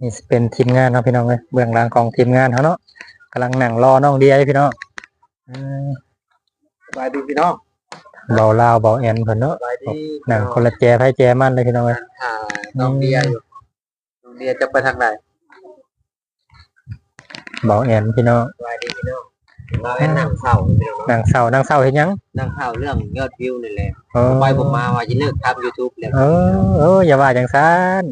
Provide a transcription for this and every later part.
นี่สิเป็นทีมงานเนาะพี่น้องเอ้ยเบื้องหลังของทีมงานเขาเนาะกำลังนั่งรอน้องเดียอยู่พี่น้องอืมสบายดีพี่น้องเบาลาวเบาแอนเพิ่นเนาะสบายดีนั่งคนละแจไผแจมันเลยพี่น้องเอ้ยอ่าน้องเดียอยู่น้องเดียจะไปทางไหนเบาแอนพี่น้องสบายดีพี่น้องเราแอนนั่งเศร้าพี่น้องนั่งเศร้านั่งเศร้าเฮ็ดหยังนั่งเศร้าเรื่องยอดวิวนี่แหละเออไปผมมาว่าจะเลิกทำยูทูบแล้วเออเอออย่าว่าจังซั่น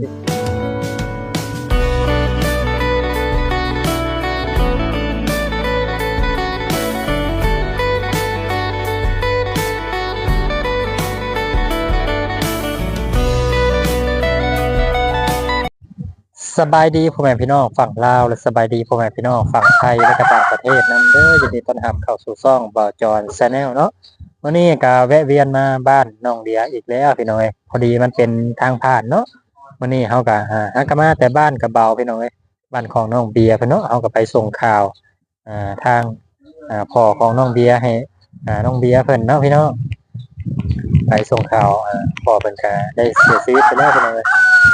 สบายดีพ่อแม่พี่น้องฝั่งลาวและสบายดีพ่อแม่พี่น้องฝั่งไทยและก็ต่างประเทศนํเด้อยินดีต้อนรับเข้าสู่ช่องบ่าจอนแชนแนลเนาะวันนี้ก็แวะเวียนมาบ้านน้องเดียอีกแล้วพี่น้อยพอดีมันเป็นทางผ่านเนาะวันนี้เฮาก็อ่าฮักก็มาแต่บ้านกับเบาพี่น้อยบ้านของน้องเบียร์พิ่นเนาะเฮาก็ไปส่งข่าวอ่าทางอ่าพ่อของน้องเบียร์ให้อ่าน้องเบียร์เพิ่นเนาะพี่น้อง ไปส่งข่าวอ่าพ่อเพิ่นก็ได้เสียชีวิตไปแล้วพี่น้อย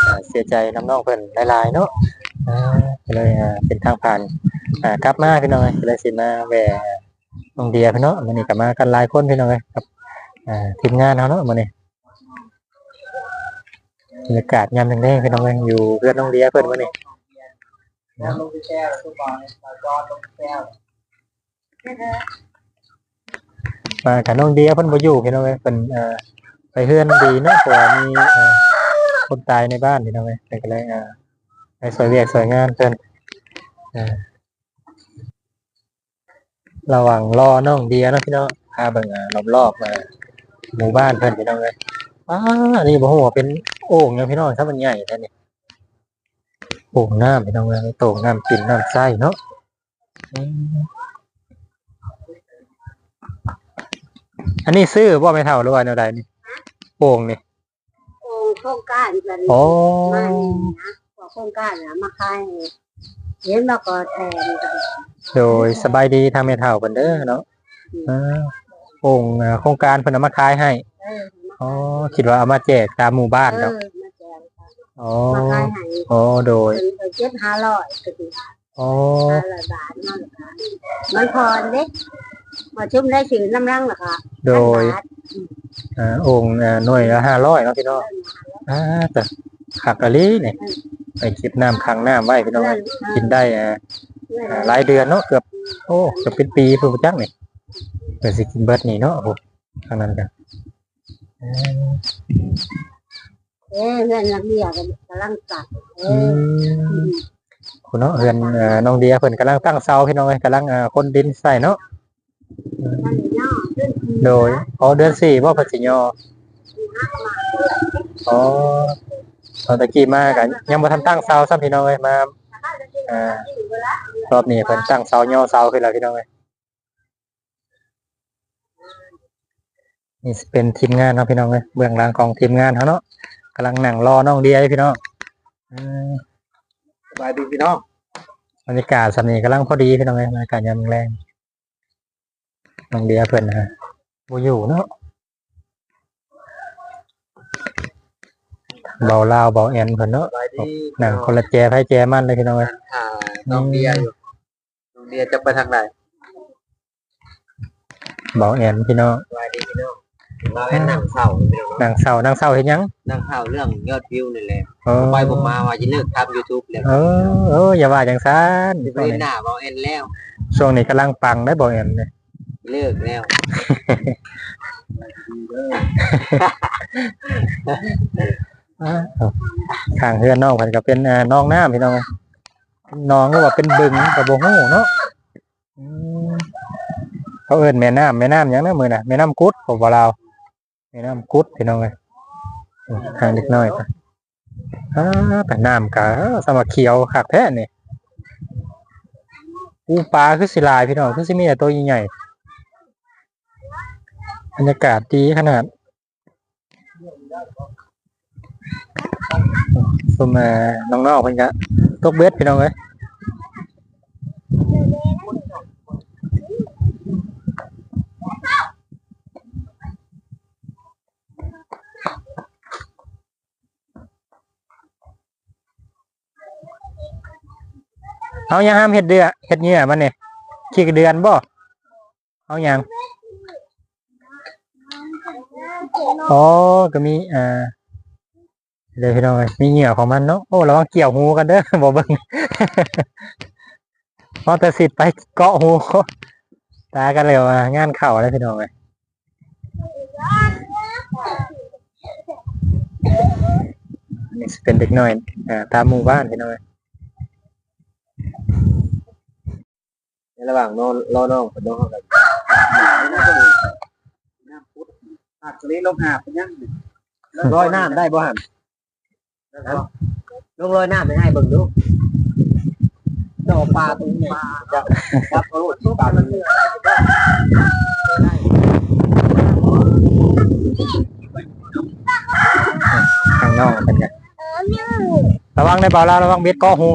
อ่าเสียใจน้ำน้องเพิ่นหลายๆเนาะอ่าก็เลยอ่าเป็นทางผ่านอ่ากลับมาพี่น้องเอ้ยก็เลยสิมาแหวน้องเดียพี่เนาะมื้อนี้ก็มากันหลายคนพี่น้องเอ้ยกับอ่าทีมงานเฮาเนาะมื้อนี้บรรยากาศยามแดงๆพี่น้องเอ้ยอยู่เพื่อนน้องเดียเพิ่อนมื้อนี้แล้วลงไปแช่ทุกวันมาจอดลงไปแช่ มากับน้องเดียเพิ่นบ่อยู่พี่น้องเอ้ยเพิ่นเอ่อไปเฮือนดีเนาะเพราะว่ามีเอ่อคนตายในบ้านพี่น้องเอ้ยเพิ่นก็เลยอ่าไปสวยเวียกสวยงานเพิ่นอ่าระหว่างรอน้องเดียเนาะพี่น้องพาเบิ่งอ่ารอบๆมาหมู่บ้านเพิ่นพี่น้องเอ้ยอ้านี่บ่ฮู้ว่าเป็นโอ่งหยังพี่น้องถ้ามันใหญ่แท้นี่โอ่งน้ำพี่น้องเอ้ยโต่งน้ำกินน้ำใส้เนาะ อืมอันนี้ซื้อบ่ไม่เท่าหรือว่าแนวใดนี่โอ่งนี่โอ้โครงการกันโอ้มานี่นะว่าโครงการนะมาขายให้เห็นมาก็แทนกันโดยสบายดีทางเมทัลเพิ่นเด้อเนาะอ่าองค์อ่าโครงการเพิ่นเอามาขายให้เอออ๋อคิดว่าเอามาแจกตามหมู่บ้านเอเนาะอมาแจกอ๋อมาขายให้อ๋อโดยเป็นไปเจ็ดห้าร้อยก็คืออ๋อห้าร้อยบาทนั่นแหละค่ะมันพอเด็กมาชุ่มได้ถือน้ำรังเหรอคะ โดยอ่าองค์อ่าหน่วยละ500เนาะพี่น้องอ่าแต่ขักอะลีนี่ไปเก็บน้ำขังน้ำไว้พี่น้องเอ้ยกินได้อ่าอ่าหลายเดือนเนาะเกือบโอ้เกือบเป็นปีเพิ่นบ่จักนี่เพิ่นสิกินเบิดนี่เนาะโอ้ทางนั้นกันอ่าเออเงินนักเบี้ยกันกำลังตัดเออือมคุณเนาะเฮือนเอ่อน้องเดียเพิ่นกำลังตั้งเสาพี่น้องเอ้ยกำลังเอ่อคนดินใส่เนาะ มันย่อขึ้นโดยอ๋อเดือนสี่บ่เพิ่นสิย่ออ๋อตอนตะกี้มากันยังบ่ทันตั้งเสาซ้ำพี่น้องเอ้ยมาอ่ารอบนี้เพิ่นตั้งเสาย่อเสาขึ้นแล้วพี่น้องเอ้ยนี่สิเป็นทีมงานเนาะพี่น้องเอ้ยเบื้องหลังของทีมงานเขาเนาะกำลังนั่งรอน้องเดียอยู่พี่น้องอืมสบายดีพี่น้องบรรยากาศสำนีกำลังพอดีพี่น้องเอ้ยบรรยากาศยามแรง น้องเดียเพิ่นนะฮะบ่อยู่เนาะเบาลาวเบาแอนเพิ่นเนาะสบายดีนั่งคนละแจไผแจมันเลยพี่น้องเอ้ยอ่าน้องเดียอยู่น้องเดียจะไปทางไหนเบาแอนพี่น้องสบายดีพี่น้องเราแอนนั่งเศร้าพี่น้องนั่งเศร้านั่งเศร้าเฮ็ดหยังนั่งเศร้าเรื่องยอดวิวนี่แหละเออไปผมมาว่าจะเลิกทำยูทูบแล้วเออเอออย่าว่าจังซั่นไปเล่นหน้าเราแอนแล้วช่วงนี้กำลังปังได้เบาแอนเนี่ย เลิกแล้วอ้าวข้างเฮือนน้องเพิ่นก็เป็นน้องน้ำพี่น้องน้องก็ว่าเป็นบึงก็บ่ฮู้เนาะอืมเขาเอิ้นแม่น้ำแม่น้ำยังนะมือน่ะแม่น้ำกุดผมว่าเราวแม่น้ำกุดพี่น้องเอ้ยทางเล็กน้อยไปอ่าแต่น้ำกะสมาเขียวคักแท้นี่ปูปลาคือสิลายพี่น้องคือสิมีแต่ตัวใหญ่ๆ รรยากาศดีขนาดซุมเอ่อน้องๆเพิ่นก็ตกเบ็ดพี่น้องเอ้ยเอายังห้ามเฮ็ดเดือเฮ็ดเหงื่อมันนี่ยขี้เดือนบ่เอายัง อ๋อก็มีอ่าเดี๋ยวพี่น้องเอ้ยมีเหงื่อของมันเนาะโอ้ระวังเกี่ยวหูกันเด้อบ่เบิ่งพอแต่สิทธิ์ไปเกาะหูตากันเลยว่างานเข่าแล้วพี่น้องเอ้ยนี่เป็นเด็กน้อยอ่าตามหมู่บ้านพี่น้องในระหว่างนอนรอน้องกับน้องกัน พุดหาดนี้ลงหาบเป็นยังร้อยน้ำได้บ่หันลงร้อยน้ำไม่ให้เบิ่งดูดอกปลาตรงนี้จะรับเขาที่ปลามันข้างนอกเป็นไงระวังในเบาลาระวังเบ็ดเกาะหู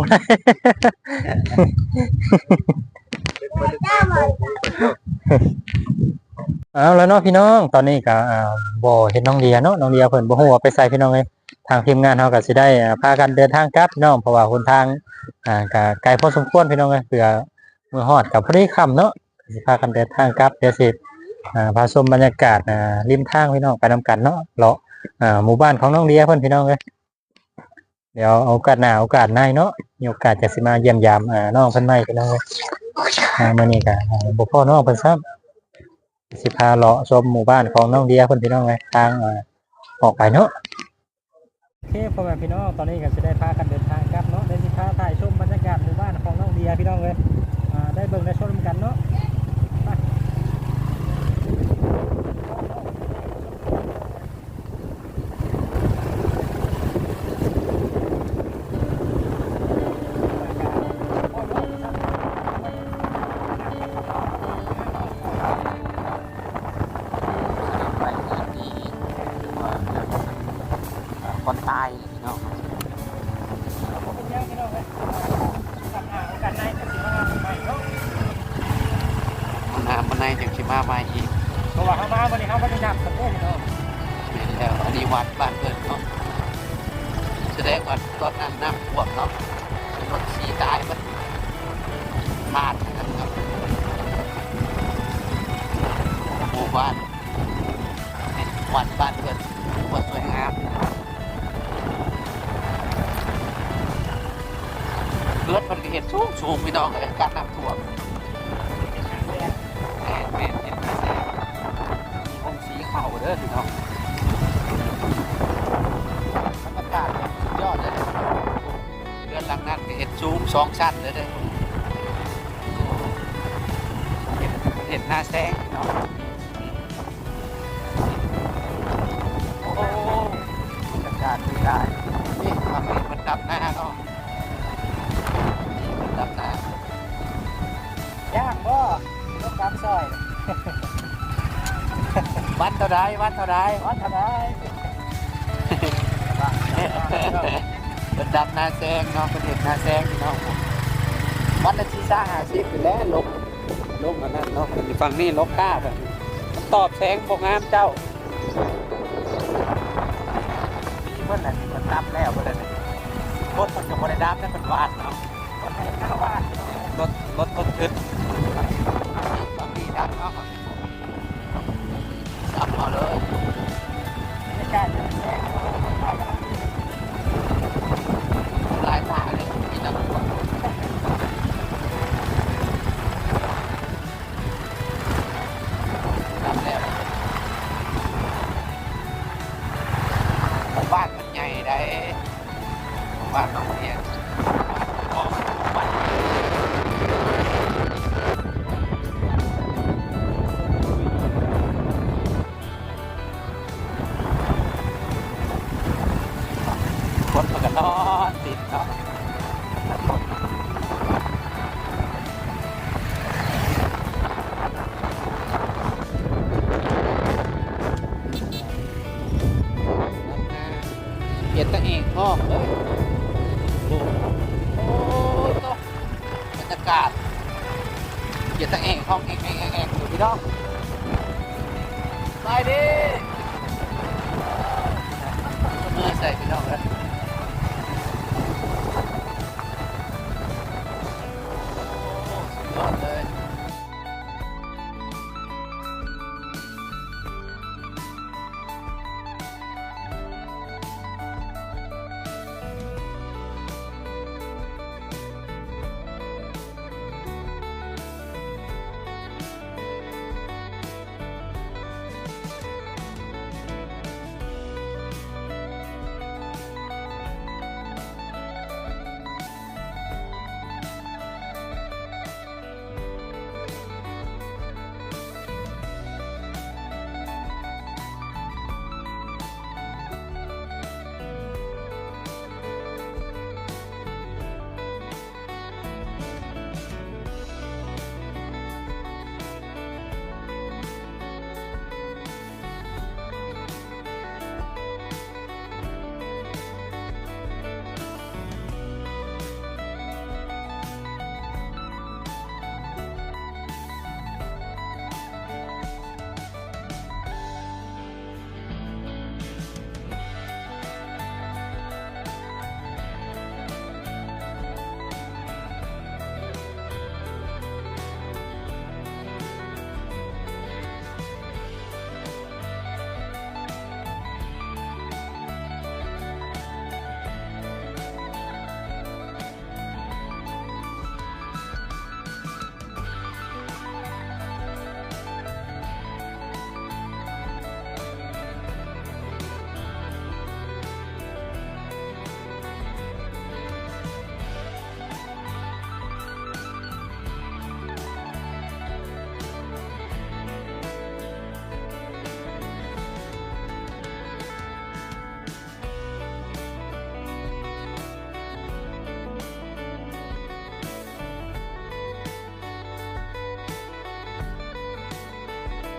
เอาแล้วเนาะพี่น้องตอนนี้ก็บ่เห็นน้องเดียเนาะน้องเดียเพิ่นบ่ฮู้ว่าไปใส่พี่น้องเอ้ยทางทีมงานเฮาก็สิได้พากันเดินทางกลับพี่น้องเพราะว่าหนทางอ่าก็ไกลพอสมควรพี่น้องเอ้ยเพื่อมือฮอดกับพอดีค่ำเนาะสิพากันเดินทางกลับเดี๋ยวสิอ่าพาชมบรรยากาศอ่าริมทางพี่น้องไปนํกันเนาะเลาะอ่าหมู่บ้านของน้องเดียเพิ่นพี่น้องเอ้ยเดี๋ยวโอกาสหน้าโอกาสหน้าเนาะมีโอกาสจะสิมาเยี่ยมยามอ่าน้องเพิ่นใหม่พี่น้องเอ้ยอ่ามื้อนี้ก็บ่พอน้องเพิ่นซ้ำ สิพาเลาะชมหมู่บ้านของน้องเดียคนพี่น้องไงทางออออกไปเนาะโอเคพ่อแม่พี่น้องตอนนี้ก็จะได้พากันเดินทางกลับเนาะได้สิพาถ่ายชมบรรยากาศหมู่บ้านของน้องเดียพี่น้องเลยอ่าได้เบิ่งได้ชมกันเนาะไป คนตายเนาะ เป็นยังพี่น้องเลยกลับหาโอกาสในจะสิมาใหม่เนาะ น้ำมัน ในจากชิมามาอีกเพราะว่าเฮามาวันนี้เฮาบ่ได้นับกันเด้อพี่น้องเป็นแล้วอันนี้วัดบ้านเกิดเนาะแสดงว่าตอนนั้นน้ำท่วมเนาะรถสีตายมันพลาดนะครับหมู่บ้านวัดบ้านเกิดวัดสวยงามเลือดมันก็เห็นสูงสูงพี่น้องเลยการน้ำท่วม เด้อพี่น้องบรรยากาศแบบสุดยอดเลยเดือนหลังนั้นก็เห็นซูมสองชั้นเลยเด้อเห็นเห็นหน้าแสงพี่น้อง ท่าไรวันเท่าไรวัดเท่าใดเป็นดำนาแซงเนาะเป็นเห็ดนาแซงพี่น้องวันละที่ซ่าหาซิบอยู่แล้วลบลบอันนั้นเนาะฝั่งนี้ลบก้าแบบมันตอบแสงบกงามเจ้ามีเพื่อนน่ะมันดำแล้วเพื่อนน่ะรถมันกับบริดำนั่นเป็นวาดเนาะรถไม่ได้วาดรถรถรถขึ้นบางทีดำเนาะ คนมันก็นอติดเนาะเปลี่ยนตั้งเองห้องเลยโอ้โหบรรยากาศเปลี่ยนตั้งเองห้องเองเองเองเองอยู่พี่น้องไปดิเมื่อใส่พี่น้องเลย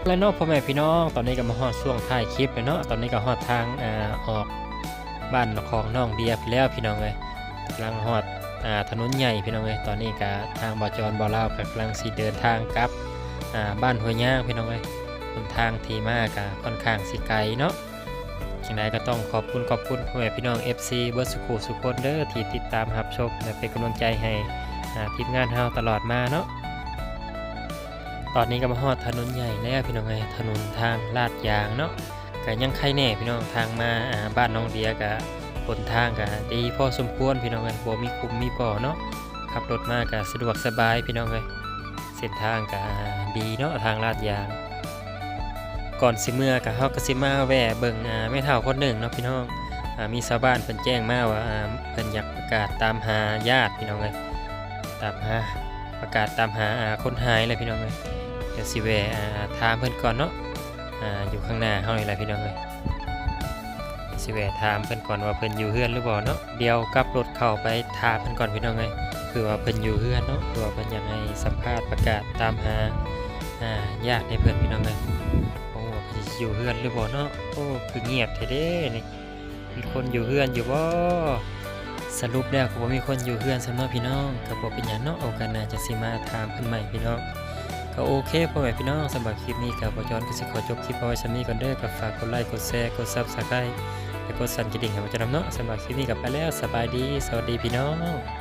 แล้วเนาะพ่อแม่พี่น้องตอนนี้ก็มาฮอดช่วงท้ายคลิปแล้วเนาะตอนนี้ก็ฮอดทางอ่าออกบ้านของน้องเดียไปแล้วพี่น้องเลยกำลังฮอดอ่าถนนใหญ่พี่น้องเลยตอนนี้ก็ทางบอจรบอลาวกำลังสิเดินทางกลับอ่าบ้านห้วยย่างพี่น้องเลยหนทางทีมาก็ค่อนข้างสิไกลเนาะจังไดก็ต้องขอบคุณขอบคุณพ่อแม่พี่น้อง FC เบิร์สุขุสุขคนเด้อที่ติดตามรับชมและเป็นกำลังใจให้ทีมงานเฮาตลอดมาเนาะ ตอนนี้ก็มาฮอดถนนใหญ่แล้วพี่น้องไงถนนทางลาดยางเนาะก็ยังใครแน่พี่น้องทางมาบ้านน้องเดียก็บนทางก็ดีพอสมควรพี่น้องเอ้ยบ่มีคุมมีป่อเนาะขับรถมาก็สะดวกสบายพี่น้องเอ้ยเส้นทางก็ดีเนาะทางลาดยาง ก่อนสิเมื่อก็เฮาก็สิมาแวะเบิ่งอ่าแม่เฒ่าคนหนึ่งเนาะพี่น้องอมีชาวบ้านเพิ่นแจ้งมาว่าเพิ่นอยากประกาศตามหาญาติพี่น้องเอ้ยตามหาประกาศตามหาคนหายเลยพี่น้องเล ยเดี๋ยวสิแวะอ่าถามเพิ่นก่อนเนาะอ่าอยู่ข้างหน้าเฮานี่แหละพี่น้องเลยสิแวะถามเพิ่นก่อนว่าเพิ่นอยู่เฮือนหรือบ่เนาะเดี๋ยวกลับรถเข้าไปถามเพิ่นก่อนพี่น้องเลยคือว่าเพิ่นอยู่เฮือนเนาะคือว่าเพิ่นอยากให้สัมภาษณ์ประกาศตามหาอ่าญาติให้เพิ่นพี่น้องเลยโอ้เพิ่นสิอยู่เฮือนหรือบ่เนาะโอ้คือเงียบแท้เด้นี่มีคนอยู่เฮือนอยู่บ่สรุปแล้วก็บ่มีคนอยู่เฮือนสำหรับพี่น้องก็บ่เป็นหยังเนาะโอกาสหน้าจะสิมาถามเพิ่นใหม่พี่น้อง ก็โอเคพ่อแม่พี่น้องสำหรับคลิปนี้กับ่จอนก็สิขอจบคลิปเอาไว้ซั่นนี้ก่อนเด้อก็ฝากกดไลค์กดแชร์กดซับสไครต์และกดสั่นกระดิ่งให้บ่จอนเนาะสำหรับคลิปนี้กับไปแล้วสบายดี สวัสดีพี่น้อง